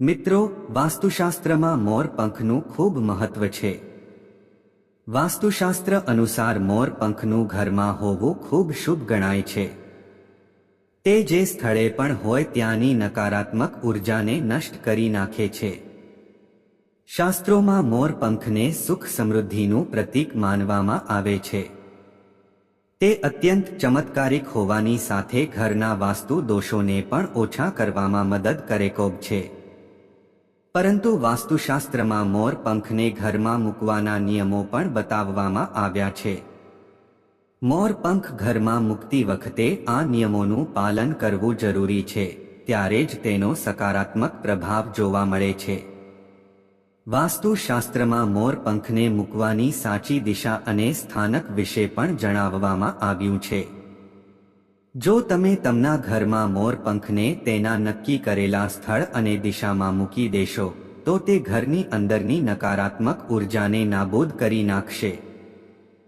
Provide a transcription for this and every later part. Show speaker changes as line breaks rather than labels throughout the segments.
મિત્રો, વાસ્તુશાસ્ત્રમાં મોર પંખનું ખૂબ મહત્વ છે. વાસ્તુશાસ્ત્ર અનુસાર મોર પંખનું ઘરમાં હોવું ખૂબ શુભ ગણાય છે. તે જે સ્થળે પણ હોય ત્યાંની નકારાત્મક ઉર્જાને નષ્ટ કરી નાખે છે. શાસ્ત્રોમાં મોર પંખને સુખ સમૃદ્ધિનું પ્રતીક માનવામાં આવે છે. તે અત્યંત ચમત્કારિક હોવાની સાથે ઘરના વાસ્તુ દોષોને પણ ઓછા કરવામાં મદદ કરેકોબ છે. પરંતુ વાસ્તુશાસ્ત્રમાં મોર પંખને ઘરમાં મૂકવાના નિયમો પણ બતાવવામાં આવ્યા છે. મોર પંખ ઘરમાં મૂકતી વખતે આ નિયમોનું પાલન કરવું જરૂરી છે, ત્યારે જ તેનો સકારાત્મક પ્રભાવ જોવા મળે છે. વાસ્તુશાસ્ત્રમાં મોર પંખને મૂકવાની સાચી દિશા અને સ્થાનક વિશે પણ જણાવવામાં આવ્યું છે. જો તમે તમના ઘરમાં મોરપંખને તેના નક્કી કરેલા સ્થળ અને દિશામાં મૂકી દેશો, તો તે ઘરની અંદરની નકારાત્મક ઉર્જાને નાબૂદ કરી નાખશે.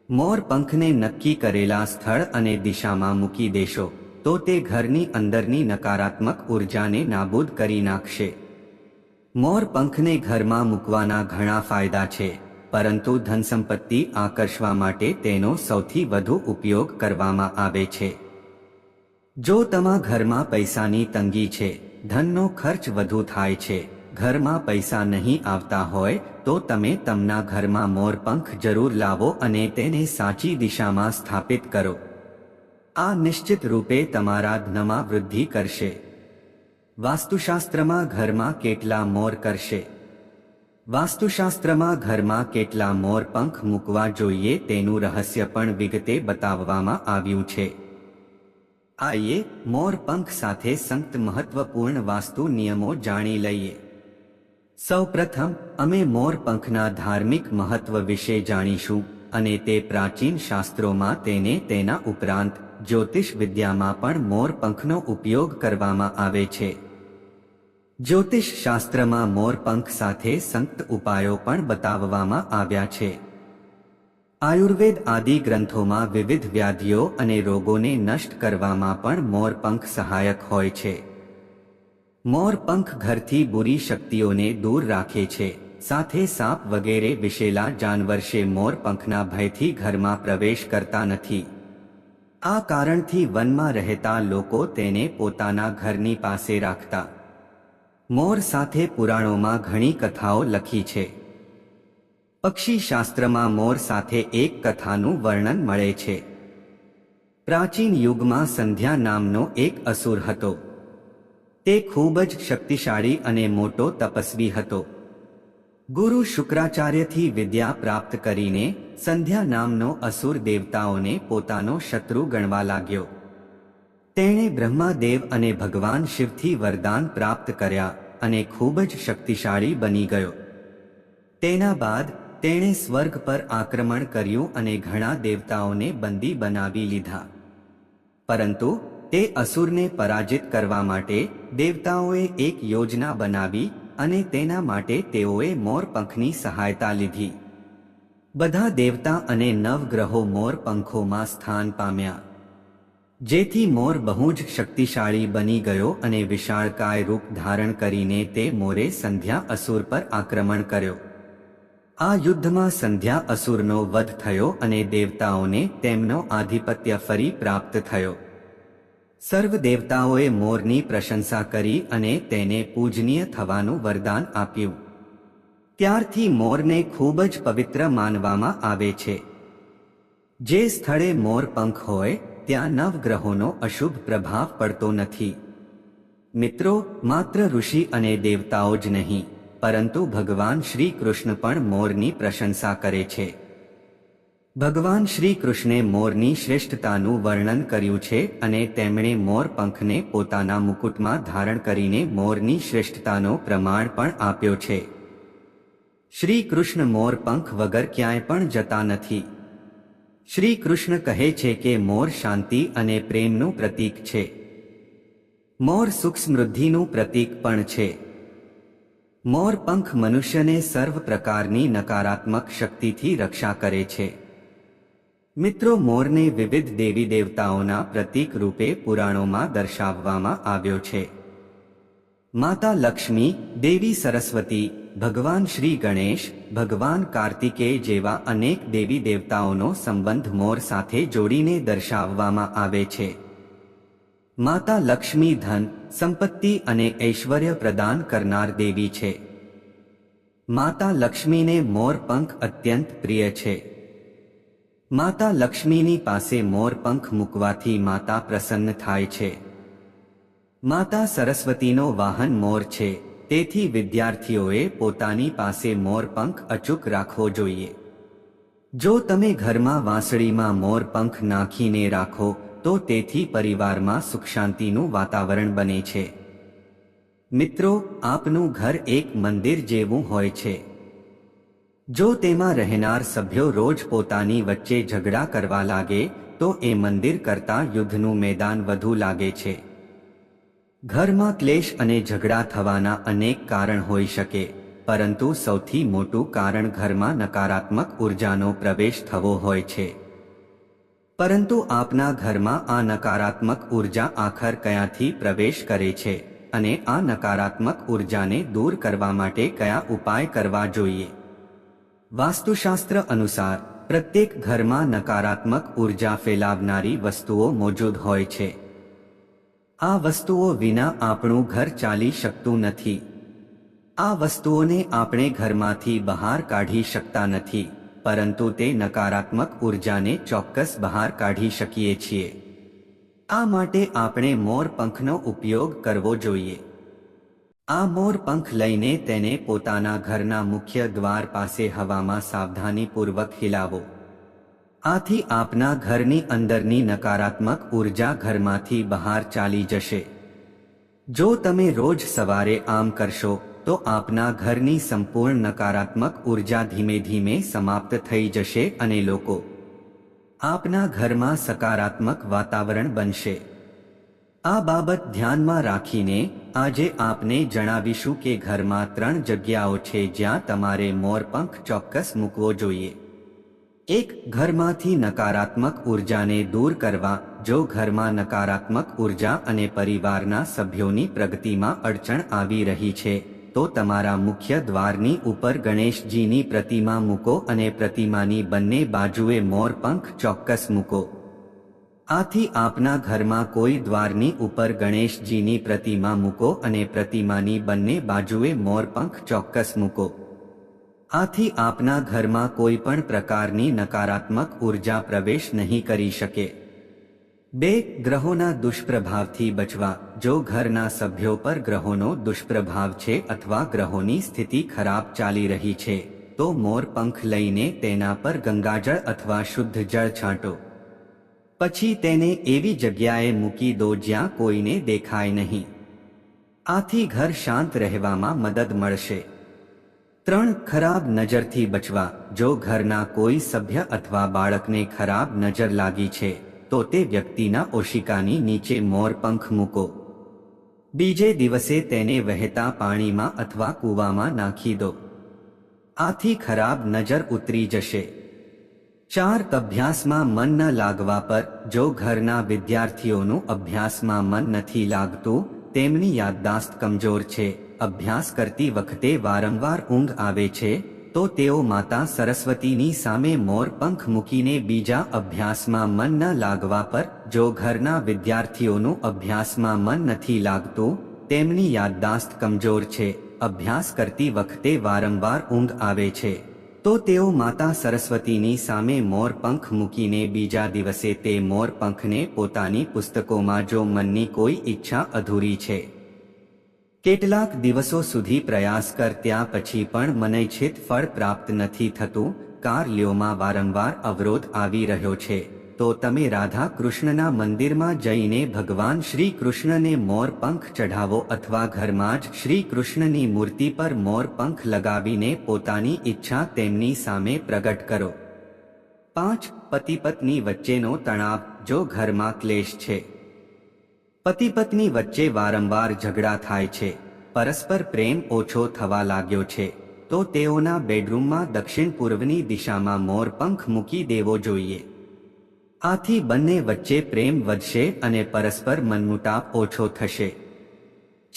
મોરપંખને નક્કી કરેલા સ્થળ અને દિશામાં મૂકી દેશો, તો તે ઘરની અંદરની નકારાત્મક ઉર્જાને નાબૂદ કરી નાખશે. મોરપંખને ઘરમાં મૂકવાના ઘણા ફાયદા છે, પરંતુ ધનસંપત્તિ આકર્ષવા માટે તેનો સૌથી વધુ ઉપયોગ કરવામાં આવે છે. જો તમારા ઘરમાં પૈસાની તંગી છે, ધનનો ખર્ચ વધુ થાય છે, ઘરમાં પૈસા નહીં આવતા હોય, તો તમે તમના ઘરમાં મોરપંખ જરૂર લાવો અને તેને સાચી દિશામાં સ્થાપિત કરો. આ નિશ્ચિત રૂપે તમારા ધનમાં વૃદ્ધિ કરશે. વાસ્તુશાસ્ત્રમાં ઘરમાં કેટલા મોર કરશે? વાસ્તુશાસ્ત્રમાં ઘરમાં કેટલા મોર પંખ મૂકવા જોઈએ તેનું રહસ્ય પણ વિગતે બતાવવામાં આવ્યું છે. આઈએ મોર પંખ સાથે સંત મહત્વપૂર્ણ વાસ્તુ નિયમો જાણી લઈએ. સૌપ્રથમ, અમે મોર પંખના ધાર્મિક મહત્વ વિશે જાણીશું અને તે પ્રાચીન શાસ્ત્રોમાં તેને તેના ઉપરાંત જ્યોતિષ વિદ્યામાં પણ મોર પંખનો ઉપયોગ કરવામાં આવે છે. જ્યોતિષ શાસ્ત્રમાં મોર પંખ સાથે સંત ઉપાયો પણ બતાવવામાં આવ્યા છે. આયુર્વેદ આદિ ગ્રંથોમાં વિવિધ વ્યાધિઓ અને રોગોને નષ્ટ કરવામાં પણ મોરપંખ સહાયક હોય છે. મોરપંખ ઘરથી બુરી શક્તિઓને દૂર રાખે છે. સાથે સાપ વગેરે વિશેલા જાનવર્ષે મોરપંખના ભયથી ઘરમાં પ્રવેશ કરતા નથી. આ કારણથી વનમાં રહેતા લોકો તેને પોતાના ઘરની પાસે રાખતા. મોર સાથે પુરાણોમાં ઘણી કથાઓ લખી છે. પક્ષી શાસ્ત્રમાં મોર સાથે એક કથાનું વર્ણન મળે છે. પ્રાચીન યુગમાં સંધ્યા નામનો એક અસુર હતો. તે ખૂબ જ શક્તિશાળી અને મોટો તપસ્વી હતો. ગુરુ શુક્રાચાર્યથી વિદ્યા પ્રાપ્ત કરીને સંધ્યા નામનો અસુર દેવતાઓને પોતાનો શત્રુ ગણવા લાગ્યો. તેણે બ્રહ્માદેવ અને ભગવાન શિવથી વરદાન પ્રાપ્ત કર્યા અને ખૂબ જ શક્તિશાળી બની ગયો. તેના બાદ તેણે સ્વર્ગ પર આક્રમણ કર્યું અને ઘણા દેવતાઓને બંદી બનાવી લીધા. પરંતુ તે અસુરને પરાજિત કરવા માટે દેવતાઓએ એક યોજના બનાવી અને તેના માટે તેઓએ મોરપંખની સહાયતા લીધી. બધા દેવતા અને નવગ્રહો મોરપંખોમાં સ્થાન પામ્યા. જેથી મોર બહુ જ શક્તિશાળી બની ગયો અને વિશાળકાય રૂપ ધારણ કરીને તે મોરે સંધ્યા અસુર પર આક્રમણ કર્યો. આ યુદ્ધમાં સંધ્યા અસુરનો વધ થયો અને દેવતાઓને તેમનો આધિપત્ય ફરી પ્રાપ્ત થયો. સર્વ દેવતાઓએ મોરની પ્રશંસા કરી અને તેને પૂજનીય થવાનું વરદાન આપ્યું. ત્યારથી મોરને ખૂબ જ પવિત્ર માનવામાં આવે છે. જે સ્થળે મોર પંખ હોય, ત્યાં નવગ્રહોનો અશુભ પ્રભાવ પડતો નથી. મિત્રો, માત્ર ઋષિ અને દેવતાઓ જ નહીં. પરંતુ ભગવાન શ્રી કૃષ્ણ પણ મોરની પ્રશંસા કરે છે. ભગવાન શ્રી કૃષ્ણે મોરની શ્રેષ્ઠતાનું વર્ણન કર્યું છે અને તેમણે મોર પંખને પોતાના મુકુટમાં ધારણ કરીને મોરની શ્રેષ્ઠતાનો પ્રમાણ પણ આપ્યો છે. શ્રી કૃષ્ણ મોર પંખ વગર ક્યાંય પણ જતા નથી. શ્રી કૃષ્ણ કહે છે કે મોર શાંતિ અને પ્રેમનું પ્રતીક છે. મોર સુખ સમૃદ્ધિનું પ્રતીક પણ છે. મોર પંખ મનુષ્યને સર્વ પ્રકારની નકારાત્મક શક્તિથી રક્ષા કરે છે. મિત્રો, મોરને વિવિધ દેવી દેવતાઓના પ્રતીક રૂપે પુરાણોમાં દર્શાવવામાં આવ્યો છે. માતા લક્ષ્મી, દેવી સરસ્વતી, ભગવાન શ્રી ગણેશ, ભગવાન કાર્તિકેય જેવા અનેક દેવી દેવતાઓનો સંબંધ મોર સાથે જોડીને દર્શાવવામાં આવે છે. માતા લક્ષ્મી ધન, સંપત્તિ અને ઐશ્વર્ય પ્રદાન કરનાર દેવી છે. માતા લક્ષ્મીને મોરપંખ અત્યંત પ્રિય છે. માતા લક્ષ્મીની પાસે મોરપંખ મૂકવાથી માતા પ્રસન્ન થાય છે. માતા સરસ્વતીનો વાહન મોર છે, તેથી વિદ્યાર્થીઓએ પોતાની પાસે મોરપંખ અચૂક રાખવો જોઈએ. જો તમે ઘરમાં વાંસળીમાં મોરપંખ નાખીને રાખો તો તેથી પરિવારમાં સુખ શાંતિનું વાતાવરણ બને છે. મિત્રો, આપનું ઘર એક મંદિર જેવું હોય છે. જો તેમાં રહેનાર સભ્યો રોજ પોતાની વચ્ચે ઝઘડા કરવા લાગે, તો એ મંદિર કરતાં યુદ્ધનું મેદાન વધુ લાગે છે. ઘરમાં ક્લેશ અને ઝઘડા થવાના અનેક કારણ હોઈ શકે, પરંતુ સૌથી મોટું કારણ ઘરમાં નકારાત્મક ઉર્જાનો પ્રવેશ થવો હોય છે. પરંતુ આપના ઘરમાં આ નકારાત્મક ઊર્જા આખર કયાથી પ્રવેશ કરે છે અને આ નકારાત્મક ઉર્જાને દૂર કરવા માટે કયા ઉપાય કરવા જોઈએ? વાસ્તુશાસ્ત્ર અનુસાર, પ્રત્યેક ઘરમાં નકારાત્મક ઊર્જા ફેલાવનારી વસ્તુઓ મોજૂદ હોય છે. આ વસ્તુઓ વિના આપણું ઘર ચાલી શકતું નથી. આ વસ્તુઓને આપણે ઘરમાંથી બહાર કાઢી શકતા નથી. પરંતુ તે નકારાત્મક ઉર્જાને ચોક્કસ બહાર કાઢી શકીએ છીએ. આ માટે આપણે મોર પંખનો ઉપયોગ કરવો જોઈએ. આ મોર પંખ લઈને તેને પોતાના ઘરના મુખ્ય દ્વાર પાસે હવામાં સાવધાનીપૂર્વક હિલાવો. આથી આપના ઘરની અંદરની નકારાત્મક ઊર્જા ઘરમાંથી બહાર ચાલી જશે. જો તમે રોજ સવારે આમ કરશો તો આપના ઘરની સંપૂર્ણ નકારાત્મક ઊર્જા ધીમે ધીમે સમાપ્ત થઈ જશે અને લોકો આપના ઘરમાં સકારાત્મક વાતાવરણ બનશે. આ બાબત ધ્યાનમાં રાખીને આજે આપને જણાવીશું કે ઘરમાં ત્રણ જગ્યાઓ છે જ્યાં તમારે મોરપંખ ચોક્કસ મૂકવો જોઈએ. એક, ઘરમાંથી નકારાત્મક ઉર્જાને દૂર કરવા. જો ઘરમાં નકારાત્મક ઊર્જા અને પરિવારના સભ્યોની પ્રગતિમાં અડચણ આવી રહી છે તો તમારા મુખ્ય દ્વારની ઉપર ગણેશજીની પ્રતિમા મૂકો અને પ્રતિમાની બંને બાજુએ મોરપંખ ચોક્કસ મૂકો. આથી આપના ઘરમાં કોઈ દ્વારની ઉપર ગણેશજીની પ્રતિમા મૂકો અને પ્રતિમાની બંને બાજુએ મોરપંખ ચોક્કસ મૂકો. આથી આપના ઘરમાં કોઈ પણ પ્રકારની નકારાત્મક ઊર્જા પ્રવેશ નહીં કરી શકે. બે ગ્રહોના દુષ્પ્રભાવથી બચવા, જો ઘરના સભ્યો પર ગ્રહોનો દુષ્પ્રભાવ છે અથવા ગ્રહોની સ્થિતિ ખરાબ ચાલી રહી છે, તો મોર પંખ લઈને તેના પર ગંગાજળ અથવા શુદ્ધ જળ છાંટો. પછી તેને એવી જગ્યાએ મૂકી દો જ્યાં કોઈને દેખાય નહીં. આથી ઘર શાંત રહેવામાં મદદ મળશે. ત્રણ, ખરાબ નજરથી બચવા, જો ઘરના કોઈ સભ્ય અથવા બાળકને ખરાબ નજર લાગી છે તો તે વ્યક્તિના ઓશિકાની નીચે મોરપંખ મૂકો. બીજે દિવસે તેને વહેતા પાણીમાં અથવા કૂવામાં નાખી દો. આથી ખરાબ નજર ઉતરી જશે. ચાર અભ્યાસમાં મન ન લાગવા પર, જો ઘરના વિદ્યાર્થીઓનું અભ્યાસમાં મન નથી લાગતું, તેમની યાદદાસ્ત કમજોર છે. અભ્યાસ કરતી વખતે વારંવાર ઊંઘ આવે છે તો તેઓ માતા સરસ્વતીની સામે મોર પંખ મૂકીને બીજા અભ્યાસમાં મન ન લાગવા પર, જો ઘરના વિદ્યાર્થીઓનું અભ્યાસમાં મન નથી લાગતું, તેમની યાદદાસ્ત કમજોર છે. અભ્યાસ કરતી વખતે વારંવાર ઊંઘ આવે છે. તો તેઓ માતા સરસ્વતીની સામે મોર પંખ મૂકીને બીજા દિવસે તે મોર પંખને પોતાની પુસ્તકોમાં જો મનની કોઈ ઈચ્છા અધૂરી છે. કેટલાક દિવસો સુધી પ્રયાસ કર ત્યાં પછી પણ મને છેત ફળ પ્રાપ્ત નથી થતું, કાર્યોમાં વારંવાર અવરોધ આવી રહ્યો છે. તો તમે રાધા કૃષ્ણના મંદિરમાં જઈને ભગવાન શ્રી કૃષ્ણને મોર પંખ ચઢાવો અથવા ઘરમાં જ શ્રી કૃષ્ણની મૂર્તિ પર મોર પંખ લગાવીને પોતાની ઈચ્છા તેમની સામે પ્રગટ કરો. પાંચ પતિ પત્ની વચ્ચેનો તણાવ, જો ઘરમાં ક્લેશ છે. પતિ પત્ની વચ્ચે વારંવાર ઝઘડા થાય છે. પરસ્પર પ્રેમ ઓછો થવા લાગ્યો છે. તો તેઓના બેડરૂમમાં દક્ષિણ પૂર્વની દિશામાં મોર પંખ મૂકી દેવો જોઈએ. આથી બંને વચ્ચે પ્રેમ વધશે અને પરસ્પર મનમુટાપ ઓછો થશે.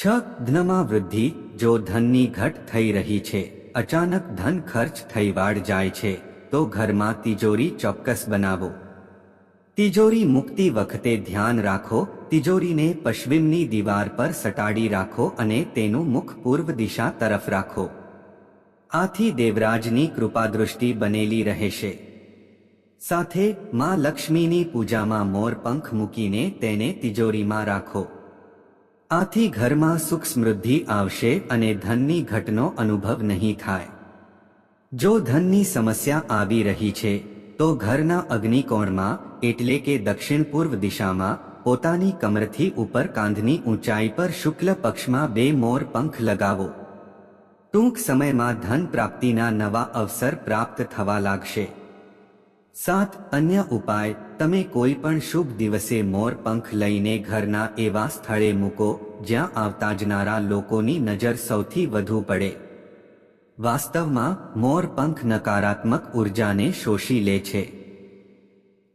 છ ધનમાં વૃદ્ધિ, જો ધનની ઘટ થઈ રહી છે, અચાનક ધન ખર્ચ થઈ વાળ જાય છે, તો ઘરમાં તિજોરી ચોક્કસ બનાવો. તિજોરી મુક્તિ વખતે ધ્યાન રાખો, તિજોરીને પશ્ચિમની દીવાર પર સટાડી રાખો અને તેનું મુખ પૂર્વ દિશા તરફ રાખો. આથી દેવરાજની કૃપાદૃષ્ટિ બનેલી રહેશે. સાથે, માં લક્ષ્મીની પૂજામાં મોર પંખ મૂકીને તેને તિજોરીમાં રાખો. આથી ઘરમાં સુખ સમૃદ્ધિ આવશે અને ધનની ઘટનો અનુભવ નહીં થાય. જો ધનની સમસ્યા આવી રહી છે તો ઘરના અગ્નિકોણમાં, એટલે કે દક્ષિણ પૂર્વ દિશામાં, પોતાની કમરથી ઉપર કાંધની ઊંચાઈ પર શુક્લ પક્ષમાં બે મોર પંખ લગાવો. ટૂંક સમયમાં ધન પ્રાપ્તિના નવા અવસર પ્રાપ્ત થવા લાગશે. સાત અન્ય ઉપાય, તમે કોઈ પણ શુભ દિવસે મોર પંખ લઈને ઘરના એવા સ્થળે મૂકો, જ્યાં આવતા જનારા લોકોની નજર સૌથી વધુ પડે. વાસ્તવમાં, મોર પંખ નકારાત્મક ઉર્જાને શોષી લે છે.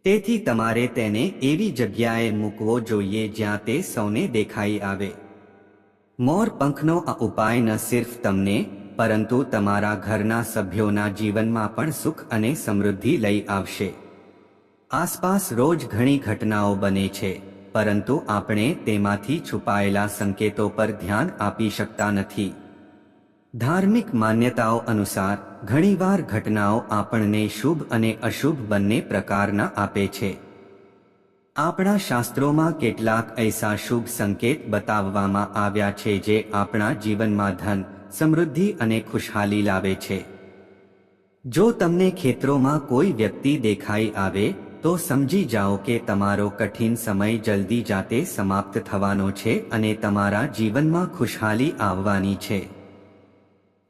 તેથી તમારે તેને એવી જગ્યાએ મૂકવો જોઈએ જ્યાં તે સૌને દેખાઈ આવે. મોર પંખનો આ ઉપાય ન સિર્ફ તમને, પરંતુ તમારા ઘરના સભ્યોના જીવનમાં પણ સુખ અને સમૃદ્ધિ લઈ આવશે. આસપાસ રોજ ઘણી ઘટનાઓ બને છે, પરંતુ આપણે તેમાંથી છુપાયેલા સંકેતો પર ધ્યાન આપી શકતા નથી. ધાર્મિક માન્યતાઓ અનુસાર, ઘણીવાર ઘટનાઓ આપણને શુભ અને અશુભ બંને પ્રકારના આપે છે. આપણા શાસ્ત્રોમાં કેટલાક એસા શુભ સંકેત બતાવવામાં આવ્યા છે જે આપણા જીવનમાં ધન, સમૃદ્ધિ અને ખુશહાલી લાવે છે. જો તમને ખેતરોમાં કોઈ વ્યક્તિ દેખાઈ આવે, તો સમજી જાઓ કે તમારો કઠિન સમય જલ્દી જાતે સમાપ્ત થવાનો છે અને તમારા જીવનમાં ખુશહાલી આવવાની છે.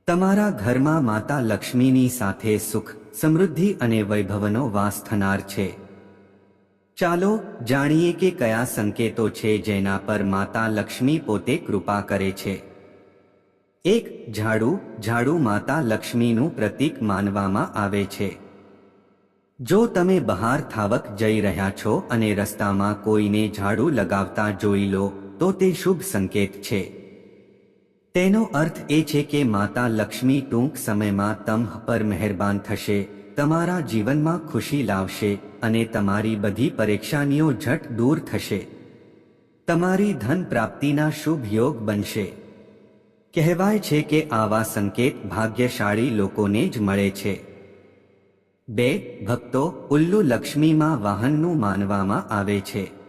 તમારા ઘરમાં માતા લક્ષ્મીની સાથે સુખ, સમૃદ્ધિ અને વૈભવનો વાસ થનાર છે. ચાલો જાણીએ કે કયા સંકેતો છે જેના પર માતા લક્ષ્મી પોતે કૃપા કરે છે. એક, ઝાડુ ઝાડુ માતા લક્ષ્મીનું પ્રતીક માનવામાં આવે છે. જો તમે બહાર થાવક જઈ રહ્યા છો અને રસ્તામાં કોઈને ઝાડુ લગાવતા જોઈ લો, તો તે શુભ સંકેત છે. તેનો અર્થ એ છે કે માતા લક્ષ્મી ટૂંક સમયમાં તમહ પર મહેરબાન થશે, તમારા જીવનમાં ખુશી લાવશે અને તમારી બધી પરેશાનીઓ ઝટ દૂર થશે. તમારી ધન પ્રાપ્તિના શુભ યોગ બનશે. કહેવાય છે કે આવા સંકેત ભાગ્યશાળી લોકોને જ મળે છે. બે, ભક્તો ઉલ્લુ લક્ષ્મીમાં વાહનનું માનવામાં આવે છે.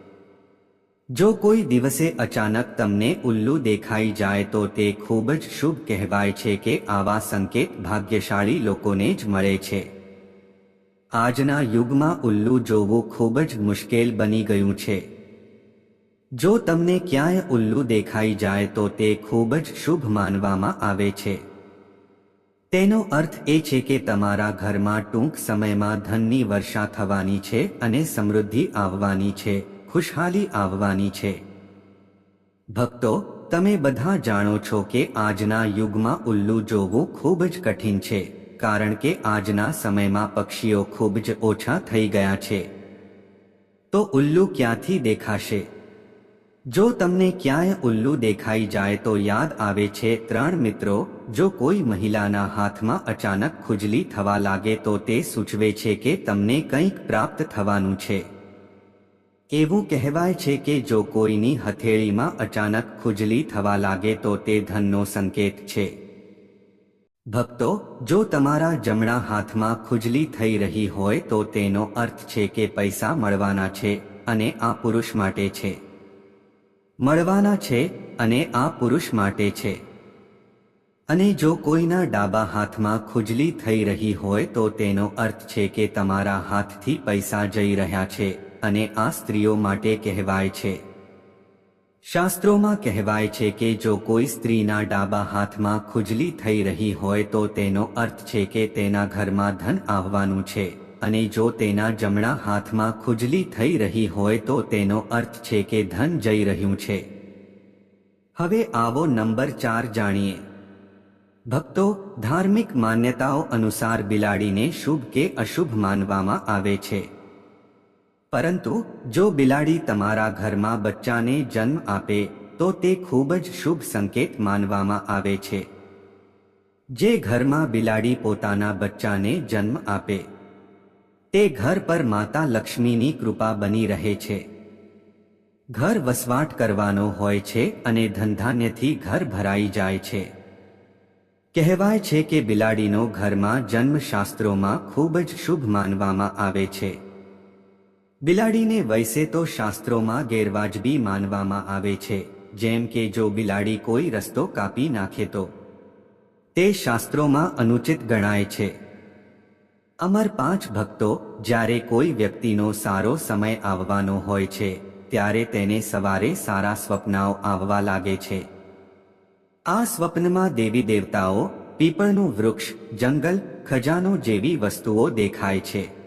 જો કોઈ દિવસે અચાનક તમને ઉલ્લુ દેખાઈ જાય તો તે ખૂબ જ શુભ કહેવાય છે કે આવા સંકેત ભાગ્યશાળી લોકોને જ મળે છે. આજના યુગમાં ઉલ્લુ જોવું ખૂબ જ મુશ્કેલ બની ગયું છે. જો તમને ક્યાંય ઉલ્લુ દેખાઈ જાય તો તે ખૂબ જ શુભ માનવામાં આવે છે. તેનો અર્થ એ છે કે તમારા ઘરમાં ટૂંક સમયમાં ધનની વર્ષા થવાની છે અને સમૃદ્ધિ આવવાની છે. ખુશહાલી આવવાની છે. ભક્તો, તમે બધા જાણો છો કે આજના યુગમાં ઉલ્લુ જોવું ખૂબ જ કઠિન છે, કારણ કે આજના સમયમાં પક્ષીઓ ખૂબ જ ઓછા થઈ ગયા છે. તો ઉલ્લુ ક્યાંથી દેખાશે? જો તમને ક્યાંય ઉલ્લુ દેખાઈ જાય તો યાદ આવે છે ત્રણ મિત્રો, જો કોઈ મહિલાના હાથમાં અચાનક ખુજલી થવા લાગે તો તે સૂચવે છે કે તમને કંઈક પ્રાપ્ત થવાનું છે. એવું કહેવાય છે કે જો કોઈની હથેળીમાં અચાનક ખુજલી થવા લાગે તો તે ધનનો સંકેત છે. ભક્તો, જો તમારા જમણા હાથમાં ખુજલી થઈ રહી હોય તો તેનો અર્થ છે કે પૈસા મળવાના છે અને આ પુરુષ માટે છે. મળવાના છે અને આ પુરુષ માટે છે. અને જો કોઈના ડાબા હાથમાં ખુજલી થઈ રહી હોય તો તેનો અર્થ છે કે તમારા હાથથી પૈસા જઈ રહ્યા છે. અને આ સ્ત્રીઓ માટે કહેવાય છે. શાસ્ત્રોમાં કહેવાય છે કે જો કોઈ સ્ત્રીના ડાબા હાથમાં ખુજલી થઈ રહી હોય તો તેનો અર્થ છે કે તેના ઘરમાં ધન આવવાનું છે, અને જો તેના જમણા હાથમાં ખુજલી થઈ રહી હોય તો તેનો અર્થ છે કે ધન જઈ રહ્યું છે. હવે આવો નંબર ચાર જાણીએ. ભક્તો, ધાર્મિક માન્યતાઓ અનુસાર બિલાડીને શુભ કે અશુભ માનવામાં આવે છે. પરંતુ જો બિલાડી તમારા ઘરમાં બચ્ચાને જન્મ આપે, તો તે ખૂબ જ શુભ સંકેત માનવામાં આવે છે. જે ઘરમાં બિલાડી પોતાના બચ્ચાને જન્મ આપે, તે ઘર પર માતા લક્ષ્મીની કૃપા બની રહે છે. ઘર વસવાટ કરવાનો હોય છે અને ધંધાન્યથી ઘર ભરાઈ જાય છે. કહેવાય છે કે બિલાડીનો ઘરમાં જન્મ શાસ્ત્રોમાં ખૂબ જ શુભ માનવામાં આવે છે. બિલાડીને વૈસે તો શાસ્ત્રોમાં ગેરવાજબી માનવામાં આવે છે, જેમ કે જો બિલાડી કોઈ રસ્તો કાપી નાખે તો. તે શાસ્ત્રોમાં અનુચિત ગણાય છે. અમર પાંચ ભક્તો જ્યારે કોઈ વ્યક્તિનો સારો સમય આવવાનો હોય છે, ત્યારે તેને સવારે સારા સ્વપ્નાઓ આવવા લાગે છે. આ સ્વપ્નમાં દેવી દેવતાઓ, પીપળનું વૃક્ષ, જંગલ, ખજાનો જેવી વસ્તુઓ દેખાય છે.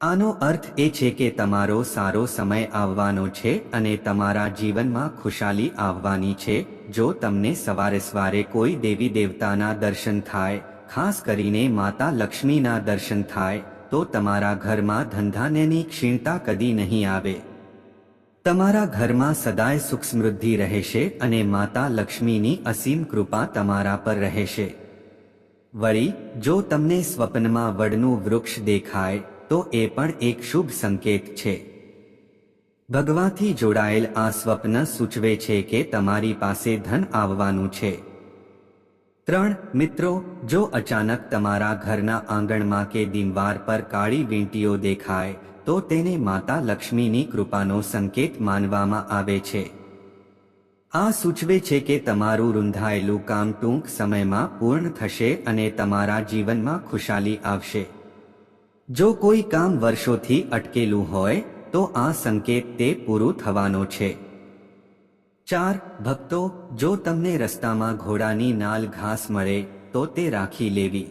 આનો અર્થ એ છે કે તમારો સારો સમય આવવાનો છે અને તમારા જીવનમાં ખુશાલી આવવાની છે. જો તમને સવારે સવારે કોઈ દેવી દેવતાના દર્શન થાય, ખાસ કરીને માતા લક્ષ્મીના દર્શન થાય, તો તમારા ઘરમાં ધંધાનેની ક્ષીણતા કદી નહીં આવે. તમારા ઘરમાં સદાય સુખ સમૃદ્ધિ રહેશે અને માતા લક્ષ્મીની અસીમ કૃપા તમારા પર રહેશે. વળી, જો તમને સ્વપ્નમાં વડનું વૃક્ષ દેખાય તો એ પણ એક શુભ સંકેત છે. ભગવાથી જોડાયેલ આ સ્વપ્ન સૂચવે છે કે તમારી પાસે ધન આવવાનું છે. ત્રણ, મિત્રો, જો અચાનક તમારા ઘરના આંગણમાં કે દીમવાર પર કાળી વીંટીઓ દેખાય, તો તેને માતા લક્ષ્મીની કૃપાનો સંકેત માનવામાં આવે છે. આ સૂચવે છે કે તમારું રૂંધાયેલું કામ ટૂંક સમયમાં પૂર્ણ થશે અને તમારા જીવનમાં ખુશાલી આવશે. જો કોઈ કામ વર્ષોથી અટકેલું હોય, તો આ સંકેત તે પૂરું થવાનો છે. ચાર, ભક્તો, જો તમને રસ્તામાં ઘોડાની નાલ ઘાસ મળે, તો તે રાખી લેવી.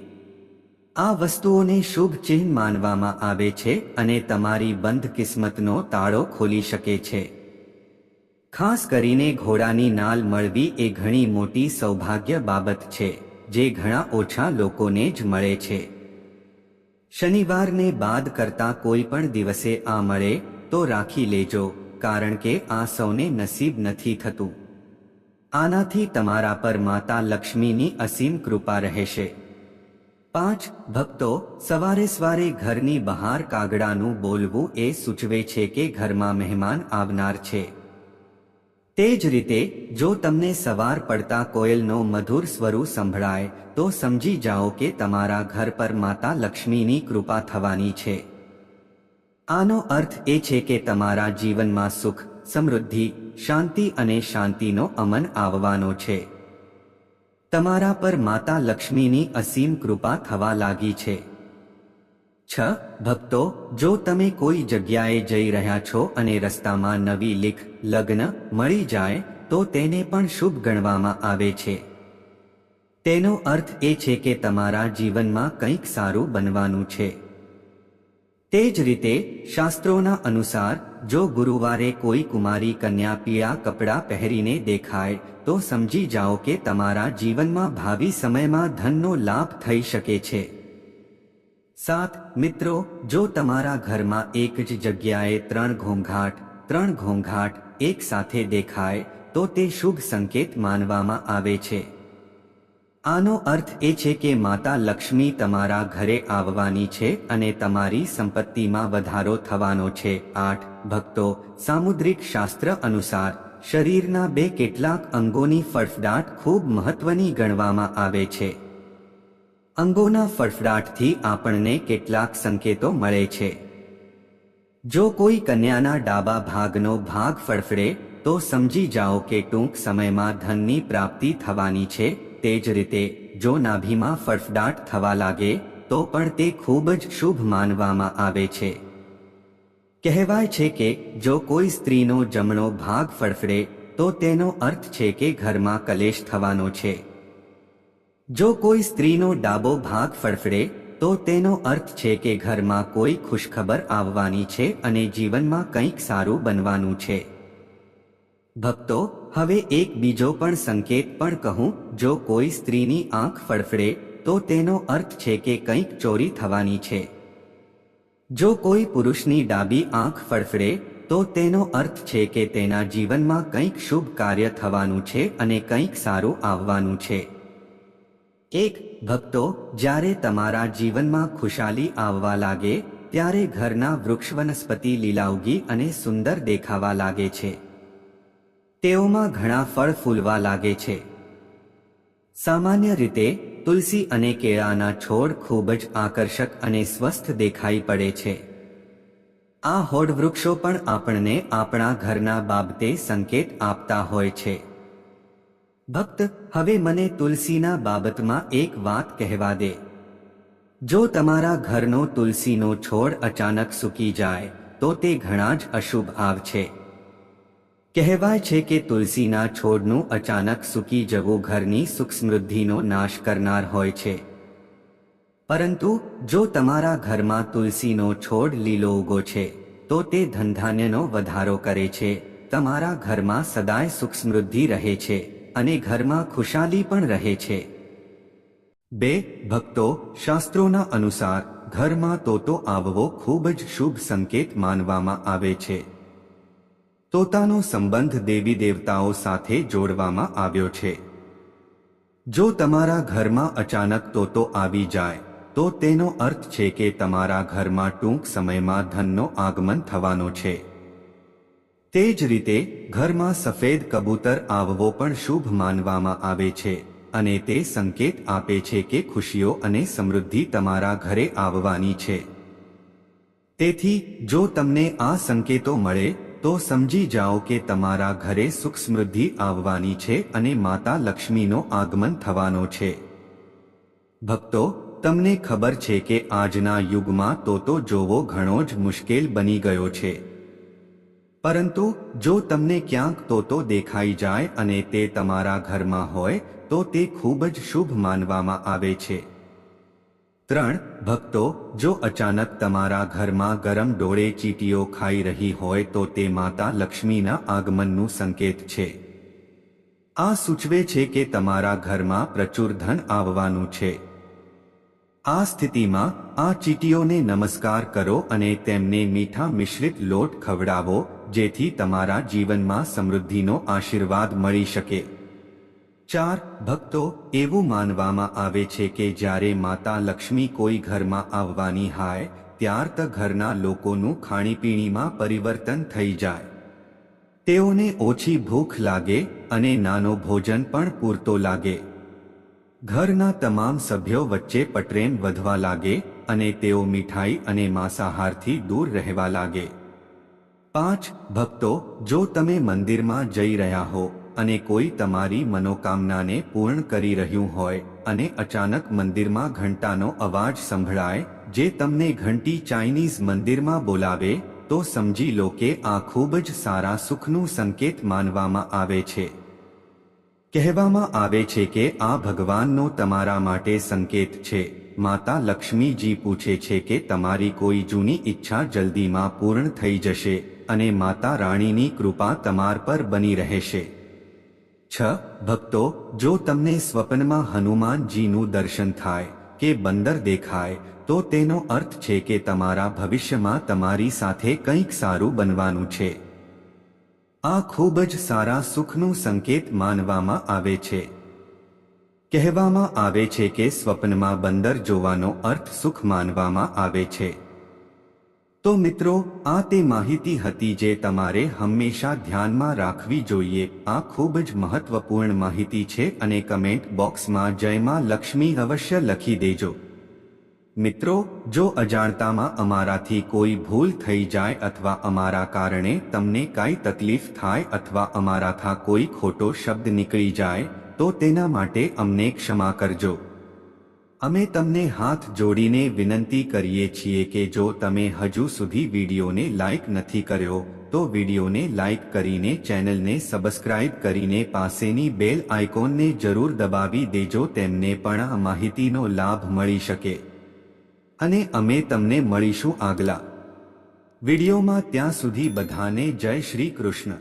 આ વસ્તુઓને શુભ ચિહ્ન માનવામાં આવે છે અને તમારી બંધ કિસ્મતનો તાળો ખોલી શકે છે. ખાસ કરીને ઘોડાની નાલ મળવી એ ઘણી મોટી સૌભાગ્ય બાબત છે, જે ઘણા ઓછા લોકોને જ મળે છે. શનિવારને બાદ કરતા કોઈ પણ દિવસે આ મળે, તો રાખી લેજો, કારણ કે આ સૌને નસીબ નથી થતું. આનાથી તમારા પર માતા લક્ષ્મીની અસીમ કૃપા રહેશે. પાંચ, ભક્તો, સવારે સવારે ઘરની બહાર કાગડાનું બોલવું એ સૂચવે છે કે ઘરમાં મહેમાન આવનાર છે. તે જ રીતે, જો તમને સવાર પડતા કોયલનો મધુર સ્વરૂ સંભળાય, તો સમજી જાઓ કે તમારા ઘર પર માતા લક્ષ્મીની કૃપા થવાની છે. આનો અર્થ એ છે કે તમારા જીવનમાં સુખ, સમૃદ્ધિ, શાંતિ અને શાંતિનો અમન આવવાનો છે. તમારા પર માતા લક્ષ્મીની અસીમ કૃપા થવા લાગી છે. છ, ભક્તો, જો તમે કોઈ જગ્યાએ જઈ રહ્યા છો અને રસ્તામાં નવી લીખ લગ્ન મળી જાય તો તેને પણ શુભ ગણવામાં આવે છે. તેનો અર્થ એ છે કે તમારા જીવનમાં કંઈક સારું બનવાનું છે. તે જ રીતે, શાસ્ત્રોના અનુસાર, જો ગુરુવારે કોઈ કુમારી કન્યા પીળા કપડાં પહેરીને દેખાય, તો સમજી જાઓ કે તમારા જીવનમાં ભાવિ સમયમાં ધનનો લાભ થઈ શકે છે. સાત, મિત્રો, જો તમારા ઘરમાં એક જ જગ્યાએ ત્રણ ઘોંઘાટ ત્રણ ઘોંઘાટ એક સાથે દેખાય, તો તે શુભ સંકેત માનવામાં આવે છે. આનો અર્થ એ છે કે માતા લક્ષ્મી તમારા ઘરે આવવાની છે અને તમારી સંપત્તિમાં વધારો થવાનો છે. આઠ, ભક્તો, સામુદ્રિક શાસ્ત્ર અનુસાર, શરીરના બે કેટલાક અંગોની ફડફડાટ ખૂબ મહત્વની ગણવામાં આવે છે. અંગોના ફડફડાટથી આપણને કેટલાક સંકેતો મળે છે. જો કોઈ કન્યાના ડાબા ભાગનો ભાગ ફડફડે તો સમજી જાઓ કે ટૂંક સમયમાં ધનની પ્રાપ્તિ થવાની છે. તે જ રીતે, જો નાભીમાં ફડફડાટ થવા લાગે, તો પણ તે ખૂબ જ શુભ માનવામાં આવે છે. કહેવાય છે કે, જો કોઈ સ્ત્રીનો જમણો ભાગ ફડફડે તો તેનો અર્થ છે કે ઘરમાં કલેશ થવાનો છે. જો કોઈ સ્ત્રીનો ડાબો ભાગ ફડફડે તો તેનો અર્થ છે કે ઘરમાં કોઈ ખુશખબર આવવાની છે અને જીવનમાં કંઈક સારું બનવાનું છે. ભક્તો, હવે એક બીજો પણ સંકેત પણ કહું, જો કોઈ સ્ત્રીની આંખ ફડફડે, તો તેનો અર્થ છે કે કંઈક ચોરી થવાની છે. જો કોઈ પુરુષની ડાબી આંખ ફડફડે, તો તેનો અર્થ છે કે તેના જીવનમાં કંઈક શુભ કાર્ય થવાનું છે અને કંઈક સારું આવવાનું છે. એક ભક્તો, જ્યારે તમારા જીવનમાં ખુશાલી આવવા લાગે, ત્યારે ઘરના વૃક્ષ વનસ્પતિ લીલાઉગી અને સુંદર દેખાવા લાગે છે. તેઓમાં ઘણા ફળ ફૂલવા લાગે છે. સામાન્ય રીતે, તુલસી અને કેળાના છોડ ખૂબ જ આકર્ષક અને સ્વસ્થ દેખાઈ પડે છે. આ હોડ વૃક્ષો પણ આપણને આપણા ઘરના બાબતે સંકેત આપતા હોય છે. ભક્ત, હવે મને તુલસીના બાબતમાં એક વાત કહેવા દે. જો તમારા ઘરનો તુલસીનો છોડ અચાનક સૂકી જાય, તો તે ઘણા જ અશુભ આવ છે કહેવાય છે કે તુલસીના છોડનું અચાનક સૂકી જવું ઘરની સુખ સમૃદ્ધિનો નાશ કરનાર હોય છે. પરંતુ, જો તમારા ઘરમાં તુલસીનો છોડ લીલો ઉગો છે, તો તે ધનધાન્યનો વધારો કરે છે. તમારા ઘરમાં સદાય સુખ સમૃદ્ધિ રહે છે. અને ઘરમાં ખુશાલી પણ રહે છે. બે, ભક્તો, શાસ્ત્રોના અનુસાર, ઘરમાં તોતો આવવો ખૂબ જ શુભ સંકેત માનવામાં આવે છે. તોતાનો સંબંધ દેવી દેવતાઓ સાથે જોડવામાં આવ્યો છે. જો તમારા ઘરમાં અચાનક તોતો આવી જાય, તો તેનો અર્થ છે કે તમારા ઘરમાં ટૂંક સમયમાં ધનનો આગમન થવાનો છે. તે જ રીતે ઘરમાં સફેદ કબૂતર આવવો પણ શુભ માનવામાં આવે છે અને તે સંકેત આપે છે કે ખુશીઓ અને સમૃદ્ધિ તમારા ઘરે આવવાની છે. તેથી, જો તમને આ સંકેતો મળે, તો સમજી જાઓ કે તમારા ઘરે સુખ સમૃદ્ધિ આવવાની છે અને માતા લક્ષ્મીનો આગમન થવાનો છે. ભક્તો, તમને ખબર છે કે આજના યુગમાં તોતો જોવો ઘણો જ મુશ્કેલ બની ગયો છે. પરંતુ જો તમને ક્યાંક તોતો દેખાઈ જાય અને તે તમારા ઘરમાં હોય, તો તે ખૂબ જ શુભ માનવામાં આવે છે. ત્રણ, ભક્તો, જો અચાનક તમારા ઘરમાં ગરમ ડોળે ચીટીઓ ખાઈ રહી હોય, તો તે માતા લક્ષ્મીના આગમનનું સંકેત છે. આ સૂચવે છે કે તમારા ઘરમાં પ્રચુર ધન આવવાનું છે. આ સ્થિતિમાં આ ચીટીઓને નમસ્કાર કરો અને તેમને મીઠા મિશ્રિત લોટ ખવડાવો જેથી તમારા જીવનમાં સમૃદ્ધિનો આશીર્વાદ મળી શકે. ચાર, ભક્તો, એવું માનવામાં આવે છે કે જ્યારે માતા લક્ષ્મી કોઈ ઘરમાં આવવાની હાય, ત્યાર તો ઘરના લોકોનું ખાણીપીણીમાં પરિવર્તન થઈ જાય. તેઓને ઓછી ભૂખ લાગે અને નાનો ભોજન પણ પૂરતો લાગે. ઘરના તમામ સભ્યો વચ્ચે પટરેમ વધવા લાગે અને તેઓ મીઠાઈ અને માંસાહારથી દૂર રહેવા લાગે. પાંચ ભક્તો જો તમે મંદિરમાં જઈ રહ્યા હો અને કોઈ તમારી મનોકામનાને પૂર્ણ કરી રહ્યું હોય અને અચાનક મંદિરમાં ઘંટાનો અવાજ સંભળાય, જે તમને ઘંટી ચાઇનીઝ મંદિરમાં બોલાવે, તો સમજી લો કે આ ખૂબ જ સારા સુખનું સંકેત માનવામાં આવે છે. કહેવામાં આવે છે કે આ ભગવાનનો તમારા માટે સંકેત છે. માતા લક્ષ્મીજી પૂછે છે કે તમારી કોઈ જૂની ઈચ્છા જલ્દીમાં પૂર્ણ થઈ જશે. અને માતા રાણીની કૃપા તમાર પર બની રહેશે. છ, ભક્તો, જો તમને સ્વપ્નમાં હનુમાનજીનું દર્શન થાય કે બંદર દેખાય, તો તેનો અર્થ છે કે તમારા ભવિષ્યમાં તમારી સાથે કંઈક સારું બનવાનું છે. આ ખૂબ જ સારા સુખનું સંકેત માનવામાં આવે છે. કહેવામાં આવે છે કે સ્વપ્નમાં બંદર જોવાનો અર્થ સુખ માનવામાં આવે છે. તો મિત્રો, આ તે માહિતી હતી જે તમારે હંમેશા ધ્યાનમાં રાખવી જોઈએ. આ ખૂબ જ મહત્વપૂર્ણ માહિતી છે અને કમેન્ટ બોક્સમાં જયમાં લક્ષ્મી અવશ્ય લખી દેજો. મિત્રો, જો અજાણતામાં અમારાથી કોઈ ભૂલ થઈ જાય અથવા અમારા કારણે તમને કાંઈ તકલીફ થાય અથવા અમારાથા કોઈ ખોટો શબ્દ નીકળી જાય, તો તેના માટે અમને ક્ષમા કરજો. અમે તમને હાથ જોડીને વિનંતી કરીએ છીએ કે જો તમે હજુ સુધી વિડીયોને લાઇક નથી કર્યો, તો વિડીયોને લાઇક કરીને ચેનલને સબસ્ક્રાઇબ કરીને પાસેની બેલ આઇકોનને જરૂર દબાવી દેજો, તેમને પણ આ માહિતીનો લાભ મળી શકે. અને અમે તમને મળીશું આગલા વિડીયોમાં. ત્યાં સુધી બધાને જય શ્રી કૃષ્ણ.